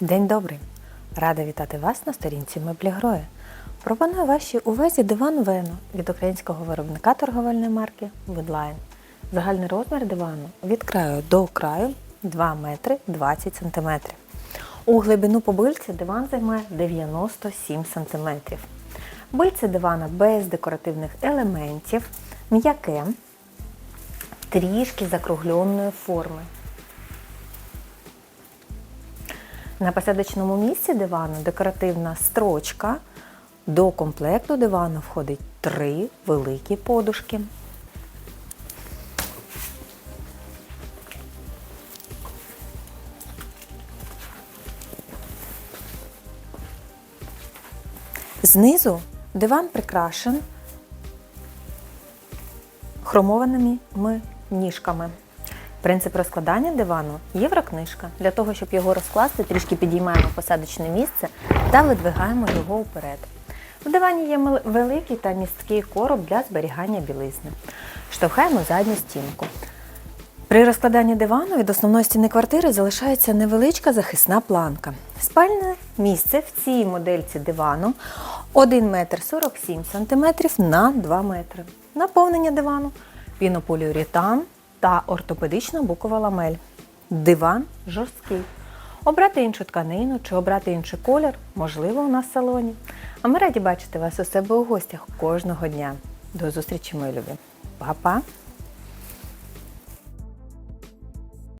День добрий! Рада вітати вас на сторінці Меблі Гроя. Пропоную вашій увазі диван Вено від українського виробника торговельної марки Woodline. Загальний розмір дивану від краю до краю 2 метри 20 сантиметрів. У глибину по бильці диван займає 97 сантиметрів. Бильце дивана без декоративних елементів, м'яке, трішки закругленої форми. На посадочному місці дивану декоративна строчка. До комплекту дивану входить три великі подушки. Знизу диван прикрашен хромованими ніжками. Принцип розкладання дивану єврокнижка. Для того, щоб його розкласти, трішки підіймаємо посадочне місце та видвигаємо його вперед. В дивані є великий та місткий короб для зберігання білизни. Штовхаємо задню стінку. При розкладанні дивану від основної стіни квартири залишається невеличка захисна планка. Спальне місце в цій модельці дивану 1 метр 47 см на 2 метри. Наповнення дивану пінополіуретан та ортопедична букова ламель. Диван жорсткий. Обрати іншу тканину чи обрати інший колір можливо у нас в салоні. А ми раді бачити вас у себе у гостях кожного дня. До зустрічі, мої любі. Па-па!